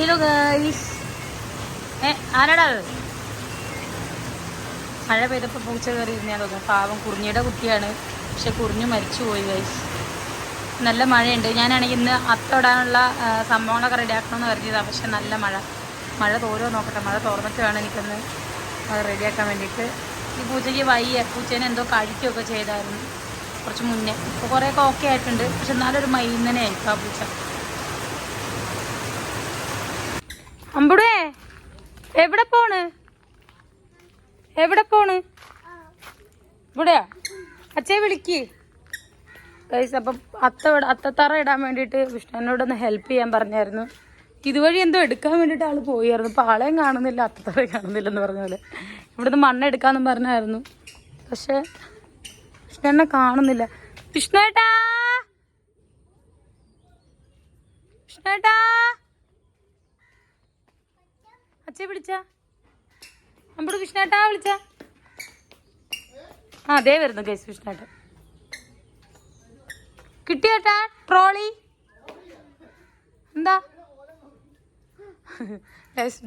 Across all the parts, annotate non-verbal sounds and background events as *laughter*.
Hello guys ഏ ആരാടാ മഴ പെയ്തപ്പോൾ പൂച്ച കയറി ഇരുന്നേ പാവം കുറിഞ്ഞിയുടെ കുട്ടിയാണ്. പക്ഷെ കുറിഞ്ഞു മരിച്ചു പോയി ഗൈസ് നല്ല മഴയുണ്ട്. ഞാനാണെങ്കിൽ ഇന്ന് അത്തോടാനുള്ള സംഭവങ്ങളൊക്കെ റെഡിയാക്കണമെന്ന് കരുതിയതാണ് പക്ഷെ നല്ല മഴ. മഴ തോരോ നോക്കട്ടെ. മഴ തോർന്നിട്ട് വേണം എനിക്കൊന്ന് അത് റെഡിയാക്കാൻ വേണ്ടിയിട്ട്. ഈ പൂച്ചയ്ക്ക് വയ്യ. പൂച്ചേനെ എന്തോ കഴിക്കുകയൊക്കെ ചെയ്തായിരുന്നു കുറച്ച് മുന്നേ. ഇപ്പോൾ കുറേയൊക്കെ ഓക്കെ ആയിട്ടുണ്ട്. പക്ഷെ എന്നാലും ഒരു മൈന്നനെ ആയിരിക്കും ആ പൂച്ച. അമ്പുടേ എവിടെ പോണ്? എവിടെ പോണ്? ഇവിടെയാ? അച്ഛയെ വിളിക്ക്. ഗൈസ് അപ്പം അത്ത അത്തത്തറ ഇടാൻ വേണ്ടിയിട്ട് വിഷ്ണുവിനോടൊന്ന് ഹെൽപ്പ് ചെയ്യാൻ പറഞ്ഞായിരുന്നു. ഇതുവഴി എന്തോ എടുക്കാൻ വേണ്ടിയിട്ട് ആൾ പോയായിരുന്നു. അപ്പം ആളെയും കാണുന്നില്ല അത്തത്തറ കാണുന്നില്ല എന്ന് പറഞ്ഞ പോലെ. ഇവിടുന്ന് മണ്ണ് എടുക്കാന്നും പറഞ്ഞായിരുന്നു. പക്ഷെ വിഷ്ണുവിനെ കാണുന്നില്ല. വിഷ്ണുട്ടാ വിഷ്ണുവേട്ടാ! അച്ഛയെ വിളിച്ച? നമ്മുടെ കൃഷ്ണേട്ടാ വിളിച്ച? ആ അതേ വരുന്നു കേസ് കൃഷ്ണേട്ട കിട്ടിയേട്ടാ ട്രോളി? എന്താ?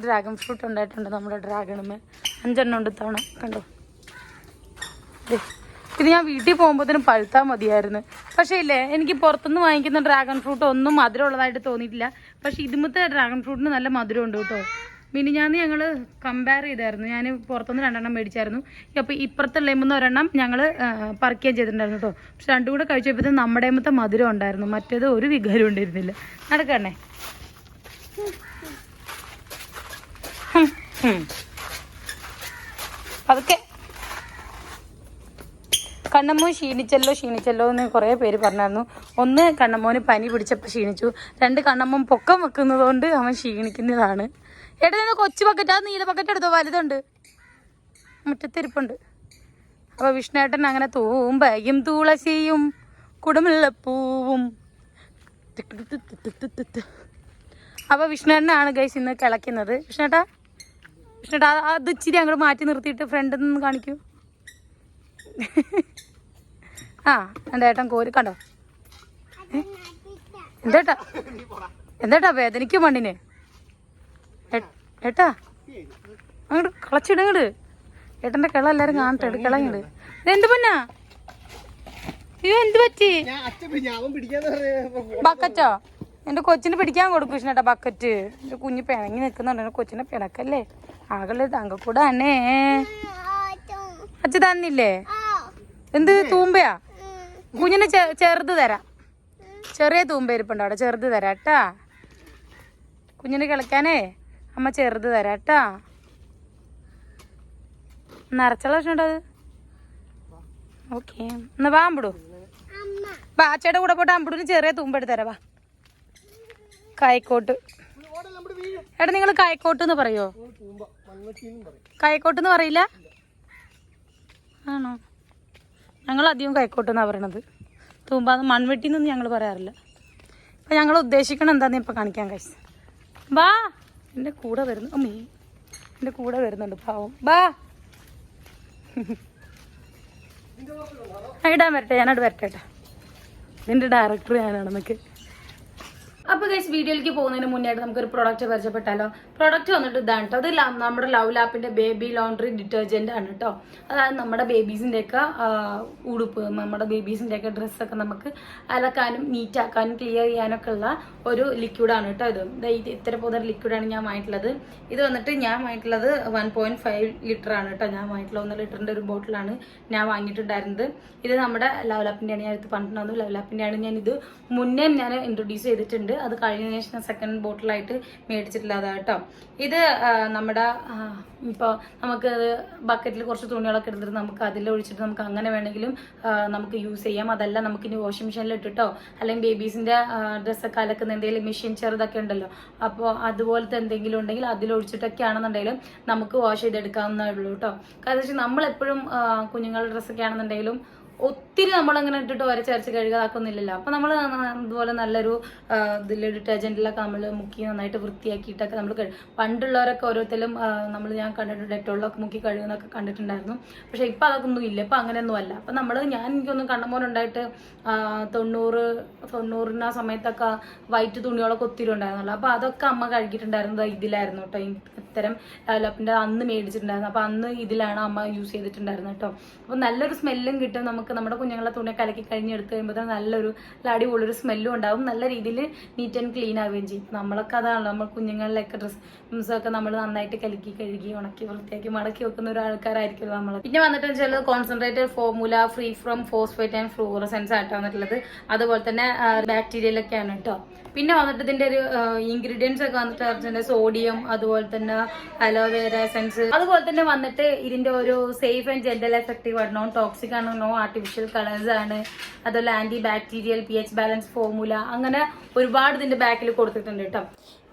ഡ്രാഗൺ ഫ്രൂട്ട് ഉണ്ടായിട്ടുണ്ട് നമ്മുടെ ഡ്രാഗണുമേ അഞ്ചെണ്ണം ഉണ്ട് തവണ കണ്ടോ? ഇത് ഞാൻ വീട്ടിൽ പോകുമ്പോഴത്തേനും പഴുത്താൽ മതിയായിരുന്നു. പക്ഷേ ഇല്ലേ എനിക്ക് പുറത്തുനിന്ന് വാങ്ങിക്കുന്ന ഡ്രാഗൺ ഫ്രൂട്ട് ഒന്നും മധുരമുള്ളതായിട്ട് തോന്നിയിട്ടില്ല. പക്ഷേ ഇതുമത്തെ ഡ്രാഗൺ ഫ്രൂട്ടിന് നല്ല മധുരമുണ്ട് കേട്ടോ. മിനിഞ്ഞാന്ന് ഞങ്ങൾ കമ്പയർ ചെയ്തായിരുന്നു. ഞാൻ പുറത്തുനിന്ന് രണ്ടെണ്ണം മേടിച്ചായിരുന്നു. അപ്പോൾ ഇപ്പുറത്തെ ലെമ്മെന്ന് ഒരെണ്ണം ഞങ്ങൾ പറിക്കുകയും ചെയ്തിട്ടുണ്ടായിരുന്നു കേട്ടോ. പക്ഷെ രണ്ടും കൂടെ കഴിച്ചപ്പോഴത്തേക്കും നമ്മുടെ അമ്മത്തെ മധുരം ഉണ്ടായിരുന്നു. മറ്റേത് ഒരു വികാരം ഉണ്ടായിരുന്നില്ല. നടക്കണേ. അതൊക്കെ കണ്ണമ്മോൻ ക്ഷീണിച്ചല്ലോ ക്ഷീണിച്ചല്ലോ എന്ന് കുറേ പേര് പറഞ്ഞായിരുന്നു. ഒന്ന് കണ്ണമ്മോന് പനി പിടിച്ചപ്പോൾ ക്ഷീണിച്ചു. രണ്ട് കണ്ണമ്മോൻ പൊക്കം വെക്കുന്നതുകൊണ്ട് അവൻ ക്ഷീണിക്കുന്നതാണ്. എടാ നിന്ന് കൊച്ചു ബക്കറ്റ് ആ നീല ബക്കറ്റ് എടുത്തോ? വലുതുണ്ട്. മുറ്റത്തിരിപ്പുണ്ട്. അപ്പോൾ വിഷ്ണുവേട്ടൻ അങ്ങനെ തൂമ്പയും തുളസിയും കുടമുള്ളപ്പൂവും അപ്പോൾ വിഷ്ണുവേട്ടനാണ് ഗൈസ് ഇന്ന് കിളയ്ക്കുന്നത്. വിഷ്ണുവേട്ടാ വിഷ്ണുവേട്ടാ അത് ഇച്ചിരി അങ്ങോട്ട് മാറ്റി നിർത്തിയിട്ട് ഫ്രണ്ടിൽ നിന്ന് കാണിക്കൂ. ആ എന്റെ ഏട്ടൻ കോരി കണ്ടോ? എന്തേട്ടാ എന്തേട്ടാ വേദനിക്കും മണ്ണിന്? ഏട്ടാ അങ്ങോട്ട് കളച്ചിടങ്ങട് ഏട്ടന്റെ കിള എല്ലാരും കാണട്ടെ കിളങ്ങട് എന്ത് പൊന്നാ? അയ്യോ എന്ത് പറ്റി? ബക്കറ്റോ? എന്റെ കൊച്ചിന് പിടിക്കാൻ കൊടുക്കും കൃഷ്ണേട്ടാ ബക്കറ്റ്. എന്റെ കുഞ്ഞ് പിണങ്ങി നിൽക്കുന്നുണ്ട് എന്റെ കൊച്ചിനെ പിണക്കല്ലേ? ആകല്ലേ തങ്കക്കൂടാണേ അച്ഛ തന്നില്ലേ? എന്ത് തൂമ്പയാ? കുഞ്ഞിന് ചെറുത് തരാം. ചെറിയ തൂമ്പ ഇരിപ്പുണ്ട് അവിടെ ചെറുത് തരാം കേട്ടാ കുഞ്ഞിന് കളിക്കാനേ അമ്മ ചെറുത് തരാം കേട്ടാ നിറച്ചുള്ള ഭക്ഷണം അത്. ഓക്കെ എന്നാ വാ അമ്പിടൂ വാ അച്ചയുടെ കൂടെ പോട്ട് അമ്പിടൂന് ചെറിയ തൂമ്പ എടുത്ത് തരാം വാ. കായക്കോട്ട് എടാ നിങ്ങൾ കായക്കോട്ട് എന്ന് പറയോ? തൂമ്പ കായക്കോട്ട് എന്ന് പറയില്ല? ആണോ? ഞങ്ങൾ അധികം കായക്കോട്ട് എന്നാണ് പറയണത് തൂമ്പാന്ന് മൺവെട്ടിന്നൊന്നും ഞങ്ങൾ പറയാറില്ല. അപ്പം ഞങ്ങൾ ഉദ്ദേശിക്കണം എന്താന്ന് ഇപ്പം കാണിക്കാൻ കഴിച്ചു ബാ എന്റെ കൂടെ വരുന്നു അമ്മേ എന്റെ കൂടെ വരുന്നുണ്ട് പാവം. ബാ. ഇടാൻ വരട്ടെ ഞാനവിടെ വരട്ടെ കേട്ടോ. ഡയറക്ടർ ഞാനാണ് നമുക്ക് അപ്പോൾ ഗൈസ് വീഡിയോയിലേക്ക് പോകുന്നതിന് മുന്നായിട്ട് നമുക്കൊരു പ്രോഡക്റ്റ് പരിചയപ്പെട്ടാലോ? പ്രോഡക്റ്റ് വന്നിട്ട് ഇതാണ് കേട്ടോ അത് നമ്മുടെ ലവ് ലാപ്പിന്റെ ബേബി ലോണ്ടറി ഡിറ്റർജന്റ് ആണ് കേട്ടോ അതായത് നമ്മുടെ ബേബീസിന്റെ ഒക്കെ ഉടുപ്പ് നമ്മുടെ ബേബീസിന്റെ ഒക്കെ ഡ്രസ്സൊക്കെ നമുക്ക് അലക്കാനും നീറ്റ് ആക്കാനും ക്ലിയർ ചെയ്യാനൊക്കെ ഉള്ള ഒരു ലിക്വിഡാണ് കേട്ടോ ഇത്. ഇത് ഇത്ര പോകുന്ന ലിക്വിഡാണ് ഞാൻ വാങ്ങിയിട്ടുള്ളത്. ഇത് വന്നിട്ട് ഞാൻ വാങ്ങിയിട്ടുള്ളത് വൺ പോയിന്റ് ഫൈവ് ലിറ്റർ ആണ് കേട്ടോ ഞാൻ വാങ്ങിയിട്ടുള്ള ഒന്ന് ലിറ്ററിന്റെ ഒരു ബോട്ടിലാണ് ഞാൻ വാങ്ങിയിട്ടുണ്ടായിരുന്നത്. ഇത് നമ്മുടെ ലവ് ലാപ്പിന്റെ ആണ് ഞാൻ ഇത് പറഞ്ഞിട്ടുണ്ടായിരുന്നു. ലവ് ലാപ്പിന്റെ ആണ് ഞാൻ ഇത് മുന്നേ ഞാൻ ഇൻട്രൊഡ്യൂസ് ചെയ്തിട്ടുണ്ട്. അത് കഴിഞ്ഞ ശേഷം സെക്കൻഡ് ബോട്ടിലായിട്ട് മേടിച്ചിട്ടുള്ളതാണ് കേട്ടോ. ഇത് നമ്മുടെ ഇപ്പോൾ നമുക്ക് ബക്കറ്റിൽ കുറച്ച് തുണികളൊക്കെ എടുത്തിട്ട് നമുക്ക് അതിൽ ഒഴിച്ചിട്ട് നമുക്ക് അങ്ങനെ വേണമെങ്കിലും നമുക്ക് യൂസ് ചെയ്യാം. അതല്ല നമുക്ക് ഇനി വാഷിംഗ് മെഷീനിൽ ഇട്ടിട്ടോ? അല്ലെങ്കിൽ ബേബീസിന്റെ ഡ്രസ്സൊക്കെ അലക്കുന്ന എന്തെങ്കിലും മെഷീൻ ചെറുതൊക്കെ ഉണ്ടല്ലോ? അപ്പോൾ അതുപോലത്തെ എന്തെങ്കിലും ഉണ്ടെങ്കിൽ അതിൽ ഒഴിച്ചിട്ടൊക്കെ ആണെന്നുണ്ടെങ്കിലും നമുക്ക് വാഷ് ചെയ്തെടുക്കാവുന്നേ ഉള്ളൂ കേട്ടോ. കാരണം വെച്ചാൽ നമ്മളെപ്പോഴും കുഞ്ഞുങ്ങളുടെ ഡ്രസ്സൊക്കെ ആണെന്നുണ്ടെങ്കിലും ഒത്തിരി നമ്മളങ്ങനെ ഇട്ടിട്ട് ഒരച്ചരച്ച് കഴുകാതാക്കൊന്നുമില്ലല്ലോ അപ്പം നമ്മൾ അതുപോലെ നല്ലൊരു ഇതിൽ ഡിറ്റർജന്റിലൊക്കെ നമ്മൾ മുക്കി നന്നായിട്ട് വൃത്തിയാക്കിയിട്ടൊക്കെ നമ്മൾ പണ്ടുള്ളവരൊക്കെ ഓരോരുത്തരും നമ്മൾ ഞാൻ കണ്ടിട്ടുണ്ട് ഡെറ്റോളിലൊക്കെ മുക്കി കഴുകുന്നൊക്കെ കണ്ടിട്ടുണ്ടായിരുന്നു. പക്ഷേ ഇപ്പം അതൊക്കെ ഒന്നും ഇല്ല ഇപ്പം അങ്ങനെയൊന്നും അല്ല. അപ്പം നമ്മൾ ഞാൻ എനിക്കൊന്നും കണ്ണമോനുണ്ടായിട്ട് തൊണ്ണൂറ് തൊണ്ണൂറിന് ആ സമയത്തൊക്കെ വൈറ്റ് തുണികളൊക്കെ ഒത്തിരി ഉണ്ടായിരുന്നല്ലോ അപ്പോൾ അതൊക്കെ അമ്മ കഴുകിയിട്ടുണ്ടായിരുന്നത് ഇതിലായിരുന്നു കേട്ടോ. ഇത്തരം ഡെവലപ്പിന്റെ അന്ന് മേടിച്ചിട്ടുണ്ടായിരുന്നു. അപ്പോൾ അന്ന് ഇതിലാണ് അമ്മ യൂസ് ചെയ്തിട്ടുണ്ടായിരുന്നത് കേട്ടോ. അപ്പോൾ നല്ലൊരു സ്മെല്ലും കിട്ടും നമുക്ക് നമ്മുടെ കുഞ്ഞുങ്ങളെ തുണി കലക്കി കഴിഞ്ഞെടുത്ത് കഴിയുമ്പോൾ നല്ലൊരു നല്ല അടിപൊളിയൊരു സ്മെല്ലും ഉണ്ടാവും. നല്ല രീതിയിൽ നീറ്റ് ആൻഡ് ക്ലീൻ ആവുകയും ചെയ്യും. നമ്മളൊക്കെ അതാണല്ലോ നമ്മൾ കുഞ്ഞുങ്ങളിലൊക്കെ ഡ്രസ്സ് ഒക്കെ നമ്മൾ നന്നായിട്ട് കലക്കി കഴുകി ഉണക്കി വൃത്തിയാക്കി മടക്കി വെക്കുന്ന ഒരു ആൾക്കാരായിരിക്കുമല്ലോ നമ്മൾ പിന്നെ വന്നിട്ട് വെച്ചാൽ concentrated formula free from phosphate and fluorescence ആയിട്ട് വന്നിട്ടുള്ളത്. അതുപോലെ തന്നെ ബാക്ടീരിയലൊക്കെയാണ് കേട്ടോ. പിന്നെ വന്നിട്ട് ഇതിന്റെ ഒരു ഇൻഗ്രീഡിയൻസ് ഒക്കെ വന്നിട്ട് അതിന്റെ സോഡിയം അതുപോലെ തന്നെ അലോവേര എസെൻസ് അതുപോലെ തന്നെ വന്നിട്ട് ഇതിന്റെ ഒരു സേഫ് ആൻഡ് ജെന്റൽ എഫക്റ്റീവ് ആണ് നോൺ ടോക്സിക് ആണ് നോ ആർട്ടിഫിഷ്യൽ കളേഴ്സ് ആണ്. അതുപോലെ antibacterial P H balance formula അങ്ങനെ ഒരുപാട് ഇതിന്റെ ബാക്കിൽ കൊടുത്തിട്ടുണ്ട് കേട്ടോ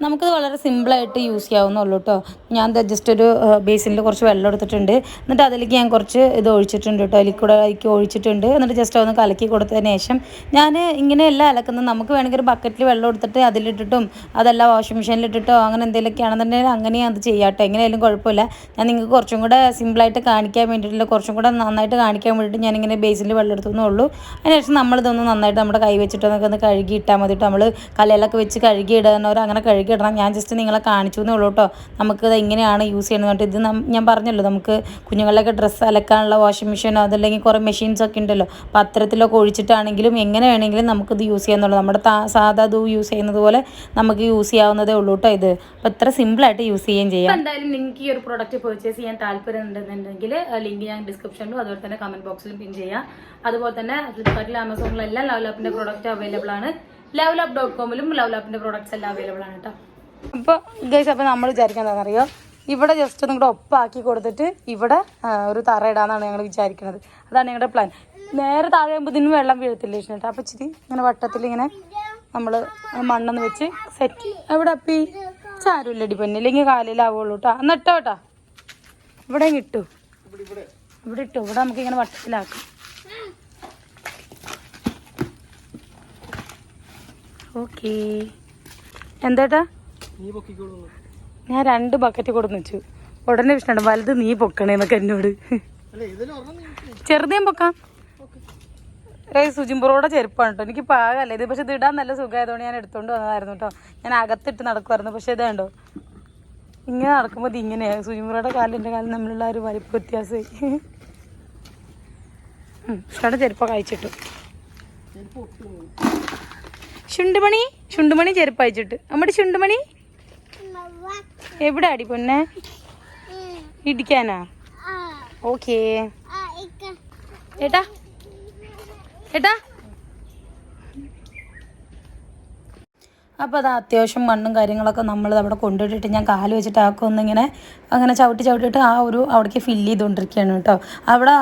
നമുക്കത് വളരെ സിമ്പിളായിട്ട് യൂസ് ചെയ്യാവുന്നുള്ളൂ കേട്ടോ ഞാൻ ജസ്റ്റ് ഒരു ബേസിനിൽ കുറച്ച് വെള്ളം എടുത്തിട്ടുണ്ട്. എന്നിട്ട് അതിലേക്ക് ഞാൻ കുറച്ച് ഇത് ഒഴിച്ചിട്ടുണ്ട് കേട്ടോ ലിക്വിഡ് അതിലേക്ക് ഒഴിച്ചിട്ടുണ്ട്. എന്നിട്ട് ജസ്റ്റ് ഒന്ന് കലക്കി കൊടുത്തതിന് ശേഷം ഞാൻ ഇങ്ങനെ എല്ലാം അലക്കുന്നത് നമുക്ക് വേണമെങ്കിൽ ഒരു ബക്കറ്റിൽ വെള്ളം എടുത്തിട്ട് അതിലിട്ടിട്ടും അതല്ല വാഷിംഗ് മെഷീനിൽ ഇട്ടിട്ടോ അങ്ങനെ എന്തെങ്കിലുമൊക്കെ ആണെന്നുണ്ടെങ്കിൽ അങ്ങനെയും അത് ചെയ്യാട്ടോ. എങ്ങനെയായാലും കുഴപ്പമില്ല. ഞാൻ നിങ്ങൾക്ക് കുറച്ചും കൂടെ സിമ്പിളായിട്ട് കാണിക്കാൻ വേണ്ടിയിട്ടുള്ള കുറച്ചും കൂടെ നന്നായിട്ട് കാണിക്കാൻ വേണ്ടിയിട്ട് ഞാനിങ്ങനെ ബേസിൽ വെള്ളം എടുത്തുന്നേ ഉള്ളൂ. അതിനുശേഷം നമ്മളിതൊന്ന് നന്നായിട്ട് നമ്മുടെ കൈ വെച്ചിട്ട് നമുക്ക് ഒന്ന് കഴുകി ഇട്ടാൽ മതി നമ്മൾ കലയിലൊക്കെ വെച്ച് കഴുകി ഇടുന്നവർ അങ്ങനെ കഴുകി ഇടണം ഞാൻ ജസ്റ്റ് നിങ്ങളെ കാണിച്ചു എന്നേ ഉള്ളൂ കേട്ടോ നമുക്കിത് എങ്ങനെയാണ് യൂസ് ചെയ്യുന്നത് പറഞ്ഞിട്ട് ഇത് ഞാൻ പറഞ്ഞല്ലോ നമുക്ക് കുഞ്ഞുങ്ങളിലൊക്കെ ഡ്രസ്സ് അലക്കാനുള്ള വാഷിംഗ് മെഷീനോ അതല്ലെങ്കിൽ കുറേ മെഷീൻസ് ഒക്കെ ഉണ്ടല്ലോ. അപ്പോൾ അത്തരത്തിലൊക്കെ ഒഴിച്ചിട്ടാണെങ്കിലും എങ്ങനെ വേണമെങ്കിലും നമുക്കിത് യൂസ് ചെയ്യാമെന്നുള്ളൂ നമ്മുടെ സാധാ ഇത് യൂസ് ചെയ്യുന്നത് പോലെ നമുക്ക് യൂസ് ചെയ്യാവുന്നതേ ഉള്ളൂ കേട്ടോ ഇത്. അപ്പോൾ ഇത്ര സിമ്പിളായിട്ട് യൂസ് ചെയ്യുകയും ചെയ്യാം. എന്തായാലും നിങ്ങൾക്ക് ഈ ഒരു പ്രോഡക്റ്റ് പർച്ചേസ് ചെയ്യാൻ താല്പര്യം ഉണ്ടെന്നുണ്ടെങ്കിൽ ലിങ്ക് ഞാൻ ഡിസ്ക്രിപ്ഷനിലും അതുപോലെ തന്നെ കമന്റ് ബോക്സിലും പിൻ ചെയ്യാം. അതുപോലെ തന്നെ ഫ്ലിപ്കാർട്ടിൽ ആമസോണിലും എല്ലാം ലവ് ലാപ്പിന്റെ പ്രോഡക്റ്റ് അവൈലബിൾ ആണ്. ലവ് ലാപ്പ് ഡോട്ട് കോമിലും ലവ് ലാപ്പിന്റെ പ്രോഡക്ട്സ് എല്ലാം അവൈലബിൾ ആണ് കേട്ടോ അപ്പോൾ ഗൈസ് അപ്പോൾ നമ്മൾ വിചാരിക്കാൻ എന്താണെന്നറിയോ? ഇവിടെ ജസ്റ്റ് ഒന്നും കൂടെ ഒപ്പാക്കി കൊടുത്തിട്ട് ഇവിടെ ഒരു തറ ഇടാന്നാണ് ഞങ്ങൾ വിചാരിക്കുന്നത് അതാണ് ഞങ്ങളുടെ പ്ലാൻ നേരെ താഴെ ആകുമ്പോൾ ഇതിന് വെള്ളം വീഴത്തില്ല കേട്ടോ അപ്പൊ ഇച്ചിരി ഇങ്ങനെ വട്ടത്തിൽ ഇങ്ങനെ നമ്മൾ മണ്ണെന്ന് വെച്ച് സെറ്റ് എവിടെ അപ്പി? ചാരുമില്ലടി പൊന്നെ. ഇല്ലെങ്കിൽ കാലിലാവുള്ളൂ കേട്ടോ എന്നിട്ടോ ഇട്ടോ കേട്ടോ ഇവിടെ കിട്ടൂ ഇവിടെ ഇട്ടു. ഇവിടെ നമുക്ക് ഇങ്ങനെ വട്ടത്തിലാക്കാം. ഓക്കേ. എന്താട്ടാ? ഞാൻ രണ്ട് ബക്കറ്റ് കൊടുന്ന് വെച്ചു. ഉടനെ ഇഷ്ടമാണ് വലുത് നീ പൊക്കണേന്നൊക്കെ എന്നോട്. ചെറുതേം പൊക്കാം. ഏയ് സുജിമ്പുറോടെ ചെരുപ്പാണ് കേട്ടോ. എനിക്ക് പാകല്ല. ഇത് പക്ഷെ ഇത് ഇടാൻ നല്ല സുഖമായതുകൊണ്ട് ഞാൻ എടുത്തോണ്ട് വന്നതായിരുന്നു കേട്ടോ. ഞാൻ അകത്തിട്ട് നടക്കുമായിരുന്നു പക്ഷെ ഇതാണ്ടോ ഇങ്ങനെ നടക്കുമ്പോൾ ഇത് ഇങ്ങനെയാണ് സുജിമ്പുറയുടെ കാലിന്റെ എന്റെ കാലം തമ്മിലുള്ള ഒരു വലിപ്പ വ്യത്യാസമായി ഇഷ്ടയുടെ ചെരുപ്പൊക്കെ അയച്ചിട്ടു. ഒട്ടും ശുണ്ടുമണി ശുണ്ടുമണി ചെരുപ്പ് അയച്ചിട്ട്. നമ്മുടെ ശുണ്ടുമണി എവിടെ അടി പൊന്നെ? ഇടിക്കാനാ? ഓക്കേ. ഏട്ടാ ഏട്ടാ അപ്പോൾ അത് അത്യാവശ്യം മണ്ണും കാര്യങ്ങളൊക്കെ നമ്മൾ അവിടെ കൊണ്ടുപോയിട്ട് ഞാൻ കാൽ വെച്ചിട്ട് ആക്കും ഒന്നിങ്ങനെ അങ്ങനെ ചവിട്ടി ചവിട്ടിയിട്ട് ആ ഒരു അവിടേക്ക് ഫില്ല് ചെയ്തുകൊണ്ടിരിക്കുകയാണ് കേട്ടോ. അവിടെ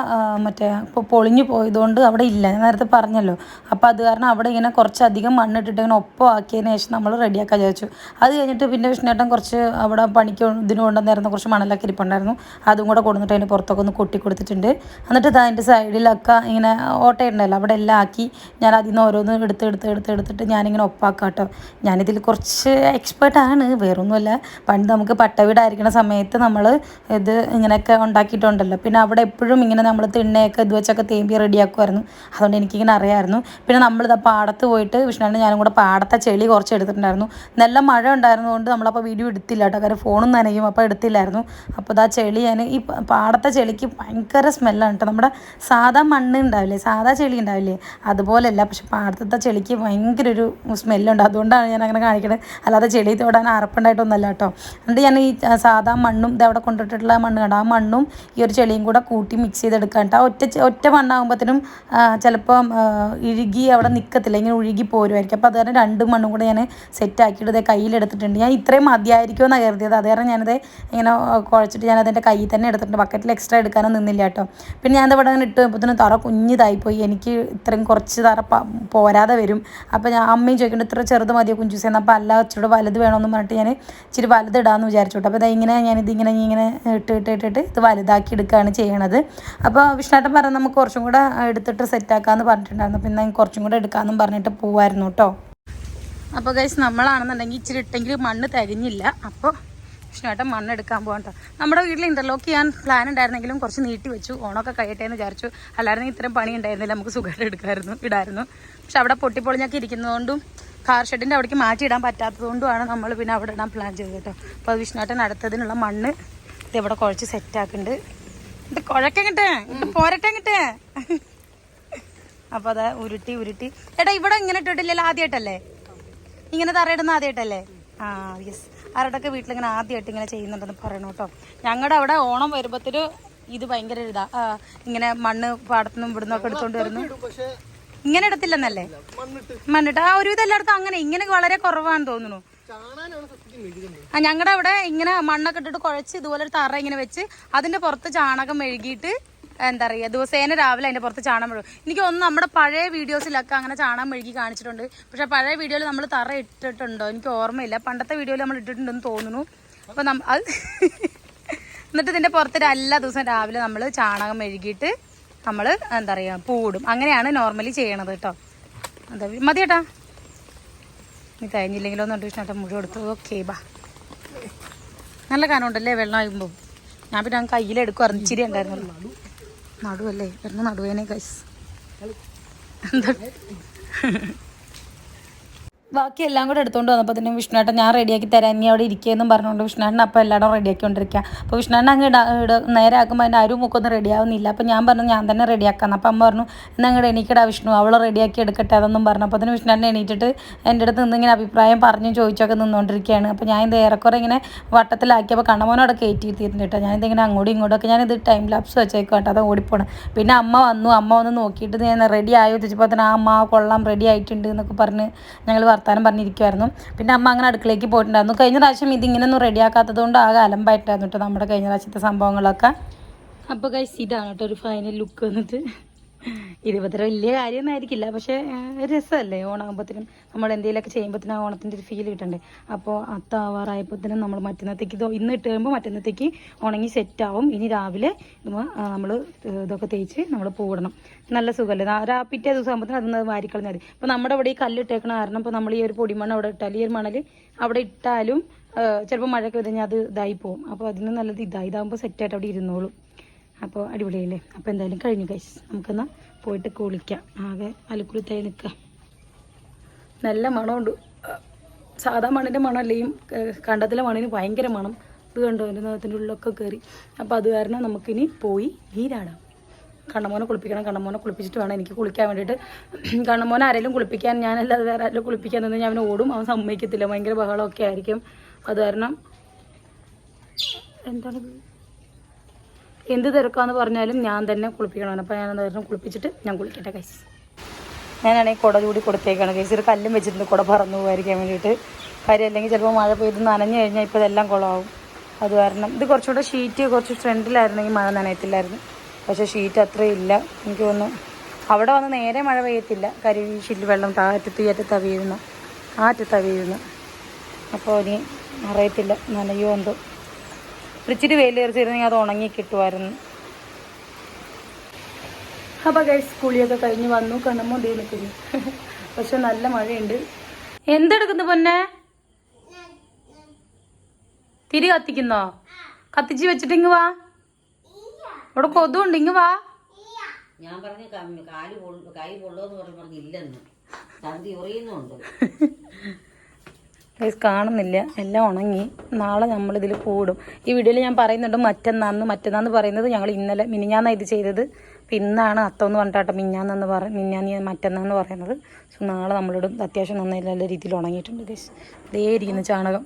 മറ്റേ ഇപ്പോൾ പൊളിഞ്ഞു പോയതുകൊണ്ട് അവിടെ ഇല്ല. ഞാൻ നേരത്തെ പറഞ്ഞല്ലോ. അപ്പോൾ അത് കാരണം അവിടെ ഇങ്ങനെ കുറച്ചധികം മണ്ണിട്ടിട്ട് ഇങ്ങനെ ഒപ്പം ആക്കിയതിന് ശേഷം നമ്മൾ റെഡിയാക്കാൻ വിചാരിച്ചു. അത് കഴിഞ്ഞിട്ട് പിന്നെ വിഷ്ണേട്ടം കുറച്ച് അവിടെ പണിക്ക് ഇതിന് കൊണ്ടുവന്നായിരുന്നു കുറച്ച് മണലൊക്കെ ഇരിപ്പുണ്ടായിരുന്നു. അതും കൂടെ കൊടുത്തിട്ട് അതിന് പുറത്തൊക്കെ ഒന്ന് കൊട്ടി കൊടുത്തിട്ടുണ്ട്. എന്നിട്ട് അതിന്റെ സൈഡിലൊക്കെ ഇങ്ങനെ ഓട്ടയുണ്ടല്ലോ. അവിടെ എല്ലാം ആക്കി ഞാൻ അതിൽ നിന്ന് ഓരോന്ന് എടുത്ത് എടുത്ത് എടുത്ത് എടുത്തിട്ട് ഞാനിങ്ങനെ ഒപ്പാക്കാം കേട്ടോ. ഞാനിതിൽ കുറച്ച് എക്സ്പേർട്ടാണ് വേറൊന്നുമല്ല. പണ്ട് നമുക്ക് പട്ടവീടായിരിക്കുന്ന സമയത്ത് നമ്മൾ ഇത് ഇങ്ങനെയൊക്കെ ഉണ്ടാക്കിയിട്ടുണ്ടല്ലോ. പിന്നെ അവിടെ എപ്പോഴും ഇങ്ങനെ നമ്മൾ തിണ്ണയൊക്കെ ഇത് വെച്ചൊക്കെ തേമ്പി റെഡിയാക്കുമായിരുന്നു. അതുകൊണ്ട് എനിക്കിങ്ങനെ അറിയാമായിരുന്നു. പിന്നെ നമ്മളിത് പാടത്ത് പോയിട്ട് വിഷ്ണുവിനെ ഞാനും കൂടെ പാടത്തെ ചെളി കുറച്ച് എടുത്തിട്ടുണ്ടായിരുന്നു. നല്ല മഴ ഉണ്ടായിരുന്നതുകൊണ്ട് നമ്മളപ്പോൾ വീഡിയോ എടുത്തില്ല കേട്ടോ. കാര്യം ഫോണും നനയും അപ്പോൾ എടുത്തില്ലായിരുന്നു. അപ്പോൾ ഇതാ ചെളി ഞാൻ ഈ പാടത്തെ ചെളിക്ക് ഭയങ്കര സ്മെല്ലാണ് കേട്ടോ. നമ്മുടെ സാധാ മണ്ണ് ഉണ്ടാവില്ലേ? സാധാ ചെളി ഉണ്ടാവില്ലേ? അതുപോലെയല്ല. പക്ഷെ പാടത്തെ ചെളിക്ക് ഭയങ്കര ഒരു സ്മെല്ലുണ്ട് അതുകൊണ്ടാണ് ഞാൻ അങ്ങനെ കാണിക്കണത് അല്ലാതെ ചെടി തോടാൻ അറപ്പുണ്ടായിട്ടൊന്നുമല്ല കേട്ടോ. എന്നിട്ട് ഞാൻ ഈ സാധാ മണ്ണും ഇത് അവിടെ കൊണ്ടിട്ടിട്ടുള്ള മണ്ണ് കണ്ടോ? ആ മണ്ണും ഈ ഒരു ചെളിയും കൂടെ കൂട്ടി മിക്സ് ചെയ്തെടുക്കാൻ കേട്ടോ. ഒറ്റ ഒറ്റ മണ്ണാകുമ്പോഴത്തേനും ചിലപ്പം ഇഴുകി അവിടെ നിൽക്കത്തില്ല ഇങ്ങനെ ഒഴുകി പോരുമായിരിക്കും. അപ്പോൾ അത് രണ്ട് മണ്ണും കൂടെ ഞാൻ സെറ്റ് ആക്കിയിട്ട് ഇതേ കയ്യിലെടുത്തിട്ടുണ്ട്. ഞാൻ ഇത്രയും മതിയായിരിക്കുമെന്നാണ് കരുതിയത്. അത് ഞാനത് ഇങ്ങനെ കുഴച്ചിട്ട് ഞാൻ അതിന്റെ കയ്യിൽ തന്നെ എടുത്തിട്ടുണ്ട്. ബക്കറ്റിൽ എക്സ്ട്രാ എടുക്കാനൊന്നും നിന്നില്ല കേട്ടോ. പിന്നെ ഞാൻ ഇവിടെ അങ്ങനെ ഇട്ട് കഴിയുമ്പോഴത്തേനും തറ കുഞ്ഞിതായിപ്പോയി. എനിക്ക് ഇത്രയും കുറച്ച് തറ പോരാതെ വരും. അപ്പോൾ ഞാൻ അമ്മയും ചോദിക്കുന്നുണ്ട് ഇത്ര ചെറുത് മതിയോ? കുഞ്ചൂസേന്ന് അപ്പോൾ അല്ല ഇച്ചിരി വലുത് വേണമെന്ന് പറഞ്ഞിട്ട് ഞാൻ ഇച്ചിരി വലുത് ഇടാമെന്ന് വിചാരിച്ചു കേട്ടോ അപ്പോൾ ഇങ്ങനെ ഞാനിത് ഇങ്ങനെ ഇങ്ങനെ ഇട്ട് ഇട്ട് ഇട്ടിട്ട് ഇത് വലുതാക്കി എടുക്കുകയാണ് ചെയ്യണത്. അപ്പോൾ വിഷ്ണാട്ടം പറഞ്ഞ് നമുക്ക് കുറച്ചും കൂടെ എടുത്തിട്ട് സെറ്റാക്കാമെന്ന് പറഞ്ഞിട്ടുണ്ടായിരുന്നു. പിന്നെ കുറച്ചും കൂടെ എടുക്കാമെന്നും പറഞ്ഞിട്ട് പോവായിരുന്നു കേട്ടോ അപ്പോൾ ഗൈസ് നമ്മളാണെന്നുണ്ടെങ്കിൽ ഇച്ചിരി ഇട്ടെങ്കിൽ മണ്ണ് തികഞ്ഞില്ല. അപ്പോൾ വിഷ്ണുവേട്ടൻ മണ്ണ് എടുക്കാൻ പോകാം കേട്ടോ നമ്മുടെ വീട്ടിൽ ഇന്റർലോക്ക് ചെയ്യാൻ പ്ലാൻ ഉണ്ടായിരുന്നെങ്കിലും കുറച്ച് നീട്ടി വെച്ചു. ഓണമൊക്കെ കഴിയട്ടെ എന്ന് വിചാരിച്ചു. അല്ലായിരുന്നെങ്കിൽ ഇത്രയും പണി ഉണ്ടായിരുന്നില്ല നമുക്ക് സുഖമായിട്ട് എടുക്കാമായിരുന്നു ഇടായിരുന്നു. പക്ഷെ അവിടെ പൊട്ടിപ്പൊളിഞ്ഞൊക്കെ ഇരിക്കുന്നതുകൊണ്ടും കാർ ഷെഡിന്റെ അവിടേക്ക് മാറ്റിയിടാൻ പറ്റാത്തതുകൊണ്ടുമാണ് നമ്മൾ പിന്നെ അവിടെ ഇടാൻ പ്ലാൻ ചെയ്തത് കേട്ടോ. അപ്പോൾ അത് അടുത്തതിനുള്ള മണ്ണ് ഇത് ഇവിടെ കുഴച്ച് സെറ്റാക്കുന്നുണ്ട് ഇത് കുഴക്കങ്ങട്ടേ ഇത് കിട്ടേ അപ്പോൾ അത് ഉരുട്ടി ഉരുട്ടി. ഏട്ടാ ഇവിടെ ഇങ്ങനെ ഇട്ടിട്ടില്ലല്ലോ ആദ്യമായിട്ടല്ലേ ഇങ്ങനെ തറയിടുന്ന ആദ്യമായിട്ടല്ലേ ആ യെസ് ആരുടെയൊക്കെ വീട്ടിലിങ്ങനെ ആദ്യമായിട്ട് ഇങ്ങനെ ചെയ്യുന്നുണ്ടെന്ന് പറയണം കേട്ടോ. ഞങ്ങളുടെ അവിടെ ഓണം വരുമ്പോഴത്തേരു ഇത് ഭയങ്കര ഇതാ ഇങ്ങനെ മണ്ണ് പാടത്തുനിന്നും ഇവിടുന്നൊക്കെ എടുത്തോണ്ട് വരുന്നു. ഇങ്ങനെ ഇടത്തില്ലെന്നല്ലേ മണ്ണിട്ട്. ആ ഒരുവിധം എല്ലായിടത്തും അങ്ങനെ. ഇങ്ങനെ വളരെ കുറവാണെന്ന് തോന്നുന്നു. ആ ഞങ്ങളുടെ അവിടെ ഇങ്ങനെ മണ്ണൊക്കെ ഇട്ടിട്ട് കുഴച്ച് ഇതുപോലെ ഒരു തറ ഇങ്ങനെ വെച്ച് അതിന്റെ പുറത്ത് ചാണകം മെഴുകിയിട്ട് എന്താ പറയുക ദിവസേന രാവിലെ അതിന്റെ പുറത്ത് ചാണകം മെഴുകും. എനിക്ക് ഒന്ന് നമ്മുടെ പഴയ വീഡിയോസിലൊക്കെ അങ്ങനെ ചാണകം മെഴുകി കാണിച്ചിട്ടുണ്ട്. പക്ഷെ പഴയ വീഡിയോയിൽ നമ്മൾ തറ ഇട്ടിട്ടുണ്ടോ? എനിക്ക് ഓർമ്മയില്ല. പണ്ടത്തെ വീഡിയോയിൽ നമ്മൾ ഇട്ടിട്ടുണ്ടെന്ന് തോന്നുന്നു. അപ്പൊ അത് *laughs* എന്നിട്ട് ഇതിന്റെ പുറത്ത് എല്ലാ ദിവസവും രാവിലെ നമ്മൾ ചാണകം മെഴുകിയിട്ട് നമ്മൾ എന്താ പറയുക പൂടും അങ്ങനെയാണ് നോർമലി ചെയ്യണത് കേട്ടോ എന്താ മതി കേട്ടാ നീ തഴഞ്ഞില്ലെങ്കിലോ എന്ന് കണ്ടു മുഴുവൻ എടുത്തു ഓക്കെ ബാ നല്ല കനമുണ്ടല്ലേ വെള്ളം ആകുമ്പോൾ ഞാൻ പിന്നെ കയ്യിലെടുക്കും അറിഞ്ഞിരി ഉണ്ടായിരുന്നു നടുവല്ലേ? വരുന്ന നടുവേനെ കൈസ് എന്താ? ബാക്കി എല്ലാം കൂടെ എടുത്തുകൊണ്ട് വന്നപ്പോൾ തന്നെ വിഷ്ണുവേട്ടൻ ഞാൻ റെഡിയാക്കി തരാൻ ഇനി അവിടെ ഇരിക്കുകയെന്നും പറഞ്ഞുകൊണ്ട് വിഷ്ണുവേട്ടൻ അപ്പോൾ എല്ലാവരും റെഡിയാക്കിക്കൊണ്ടിരിക്കുക അപ്പോൾ വിഷ്ണുവേട്ടൻ അങ്ങ് ഇട നേരെ ആക്കുമ്പോൾ അതിന്റെ ആരും മുക്കൊന്നും റെഡിയാവുന്നില്ല അപ്പോൾ ഞാൻ പറഞ്ഞു ഞാൻ തന്നെ റെഡിയാക്കാം അപ്പോൾ അമ്മ പറഞ്ഞു എന്നാൽ അങ്ങോട്ട് എണീക്കടാ വിഷ്ണു. അവൾ റെഡിയാക്കി എടുക്കട്ടെ അതൊന്നും പറഞ്ഞു. അപ്പോൾ അതിന് വിഷ്ണുവേട്ടൻ എണീറ്റിട്ട് എന്റെ അടുത്ത് നിന്ന് ഇങ്ങനെ അഭിപ്രായം പറഞ്ഞു ചോദിച്ചൊക്കെ നിന്നുകൊണ്ടിരിക്കുകയാണ് അപ്പോൾ ഞാൻ ഇത് ഏറെക്കുറെ ഇങ്ങനെ വട്ടത്തിലാക്കിയപ്പോൾ കണ്ണമോനോടെ കയറ്റിയിരുത്തിയിട്ടുണ്ട് കേട്ടോ. ഞാനിത് ഇങ്ങനെ അങ്ങോട്ടും ഇങ്ങോട്ടൊക്കെ ഞാനിത് ടൈം ലാപ്സ് വെച്ചേക്കും കേട്ടോ. അത് ഓടിപ്പോണം. പിന്നെ അമ്മ വന്നു. അമ്മ വന്ന് നോക്കിയിട്ട് ഞാൻ റെഡി ആയോ ചോദിച്ചപ്പോൾ തന്നെ ആ അമ്മ കൊള്ളാം റെഡി ആയിട്ടുണ്ട് എന്നൊക്കെ പറഞ്ഞ് ഞങ്ങൾ വർത്താനം പറഞ്ഞിരിക്കുമായിരുന്നു പിന്നെ അമ്മ അങ്ങനെ അടുക്കളയ്ക്ക് പോയിട്ടുണ്ടായിരുന്നു. കഴിഞ്ഞ പ്രാവശ്യം ഇതിങ്ങനെയൊന്നും റെഡിയാക്കാത്തത് കൊണ്ട് ആകെ അലമ്പായിട്ടായിരുന്നു കേട്ടോ നമ്മുടെ കഴിഞ്ഞ പ്രാവശ്യത്തെ സംഭവങ്ങളൊക്കെ. അപ്പോൾ കഴിച്ച് ഇതാണ് കേട്ടോ ഒരു ഫൈനൽ ലുക്ക് വന്നിട്ട് ഇരുപതര വലിയ കാര്യമൊന്നും ആയിരിക്കില്ല പക്ഷേ രസമല്ലേ ഓണാകുമ്പോഴത്തേനും നമ്മൾ എന്തെങ്കിലുമൊക്കെ ചെയ്യുമ്പോഴത്തേനും ആ ഓണത്തിന്റെ ഒരു ഫീൽ കിട്ടണ്ടേ. അപ്പോൾ അത്താവാറായപ്പോഴത്തേനും നമ്മൾ മറ്റന്നത്തേക്ക് ഇത് ഇന്ന് ഇട്ട് കഴിയുമ്പോൾ മറ്റന്നത്തേക്ക് ഉണങ്ങി സെറ്റാവും ഇനി രാവിലെ നമ്മൾ ഇതൊക്കെ തേച്ച് നമ്മൾ പൂവിടണം. നല്ല സുഖമല്ലേ? പിറ്റേ ദിവസം ആകുമ്പോഴത്തേനും അതൊന്ന് വാരിക്കളഞ്ഞാൽ മതി. ഇപ്പോൾ നമ്മുടെ ഇവിടെ ഈ കല്ലിട്ടേക്കണ കാരണം ഇപ്പോൾ നമ്മൾ ഈ ഒരു പൊടിമണ്ണ് അവിടെ ഇട്ടാൽ ഈ ഒരു മണൽ അവിടെ ഇട്ടാലും ചിലപ്പോൾ മഴയൊക്കെ കഴിഞ്ഞാൽ അത് ഇതായി പോകും. അപ്പോൾ അതിന് നല്ലത് ഇതായി ഇതാകുമ്പോൾ സെറ്റായിട്ട് അവിടെ ഇരുന്നോളും. അപ്പോൾ അടിപൊളിയല്ലേ? അപ്പോൾ എന്തായാലും കഴിഞ്ഞു കൈസ് നമുക്കെന്നാൽ പോയിട്ട് കുളിക്കാം. ആകെ അലുക്കുളിത്തായി നിൽക്കാം നല്ല മണമുണ്ട്. സാധാ മണ്ണിന്റെ മണമല്ലേയും കണ്ടത്തിലെ മണ്ണിന് ഭയങ്കര മണം. ഇത് കണ്ടോ? എന്റെ നഖത്തിന്റെ ഉള്ളിലൊക്കെ കയറി അപ്പോൾ അത് കാരണം നമുക്കിനി പോയി നീരാടാം കണ്ണമോനെ കുളിപ്പിക്കണം കണ്ണമോനെ കുളിപ്പിച്ചിട്ട് വേണം എനിക്ക് കുളിക്കാൻ വേണ്ടിയിട്ട്. കണ്ണമോനെ ആരെങ്കിലും കുളിപ്പിക്കാൻ ഞാനല്ലാതെ വേറെ ആരെങ്കിലും കുളിപ്പിക്കാൻ നിന്ന് ഞാൻ അവനെ ഓടും. അവൻ സമ്മതിക്കത്തില്ല. ഭയങ്കര ബഹളമൊക്കെ ആയിരിക്കും. അത് കാരണം എന്താണിത് എന്ത് തിരക്കാന്ന് പറഞ്ഞാലും ഞാൻ തന്നെ കുളിപ്പിക്കണം അപ്പോൾ ഞാൻ എന്തായാലും കുളിപ്പിച്ചിട്ട് ഞാൻ കുളിക്കട്ടെ കൈസ് ഞാനാണെങ്കിൽ കുട ചൂടി കൊടുത്തേക്കാണ് കൈസ് ഒരു കല്ലും വെച്ചിട്ടുണ്ട് കുട പറന്നു പോകാതിരിക്കാൻ വേണ്ടിയിട്ട്. കാര്യം അല്ലെങ്കിൽ ചിലപ്പോൾ മഴ പെയ്ത് നനഞ്ഞു കഴിഞ്ഞാൽ ഇപ്പോൾ ഇതെല്ലാം കുളമാവും അത് കാരണം ഇത് കുറച്ചുകൂടെ ഷീറ്റ് കുറച്ച് ഫ്രണ്ടിലായിരുന്നെങ്കിൽ മഴ നനയത്തില്ലായിരുന്നു. പക്ഷേ ഷീറ്റ് അത്രയും ഇല്ല. എനിക്ക് തോന്നുന്നു അവിടെ വന്ന് നേരെ മഴ പെയ്യത്തില്ല. കരി ഷില്ല് വെള്ളം താറ്റത്ത് ഈ അറ്റത്താണ് വീഴുന്നു ആ അറ്റത്താണ് വീഴുന്നു അപ്പോൾ ഇനി അറിയത്തില്ല നനയോ എന്തോ. ഇച്ചിരി വെയിലേറിച്ചിരുന്നെങ്കിൽ അത് ഉണങ്ങി കിട്ടുമായിരുന്നു. അപ്പോൾ ഗൈസ് കുളിയൊക്കെ കഴിഞ്ഞ് വന്നു. കണ്ണമ്മ ദേ നിൽക്കുന്നു പക്ഷെ നല്ല മഴയുണ്ട്. എന്തെടുക്കുന്നു പൊന്നെ? തിരി കത്തിക്കുന്നോ? കത്തിച്ച് വെച്ചിട്ട് ഇങ്ങ് വാ. ഇവിടെ കൊതുണ്ട് ഇങ്ങ് വാ. ഞാൻ പറഞ്ഞ കം- കാൽ കൈ പൊള്ളോന്ന് പറഞ്ഞു പറഞ്ഞില്ലെന്ന് ചന്തി ഉറിയുന്നുണ്ട്. ഗൈസ് കാണുന്നില്ല. എല്ലാം ഉണങ്ങി. നാളെ നമ്മൾ നമ്മളിതിൽ കൂടും. ഈ വീഡിയോയിൽ ഞാൻ പറയുന്നുണ്ട് മറ്റന്നാന്ന് മറ്റന്നാന്ന് പറയുന്നത് ഞങ്ങൾ ഇന്നലെ മിനിഞ്ഞാന്നാണ് ഇത് ചെയ്തത്. ഇന്നാണ് അത്തമെന്ന് പറഞ്ഞിട്ടാട്ടോ മിഞ്ഞാന്നെന്ന് പറ മിഞ്ഞാന്ന് മറ്റന്നാന്ന് പറയുന്നത്. സോ നാളെ നമ്മളിടും അത്യാവശ്യം നന്നായി നല്ല രീതിയിൽ ഉണങ്ങിയിട്ടുണ്ട് ഗൈസ്. ഇതേ ഇരിക്കുന്നു ചാണകം.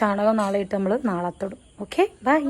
ചാണകം നാളെ ഇട്ട് നമ്മൾ നാളെ അത്തോടും ഓക്കെ? ബൈ.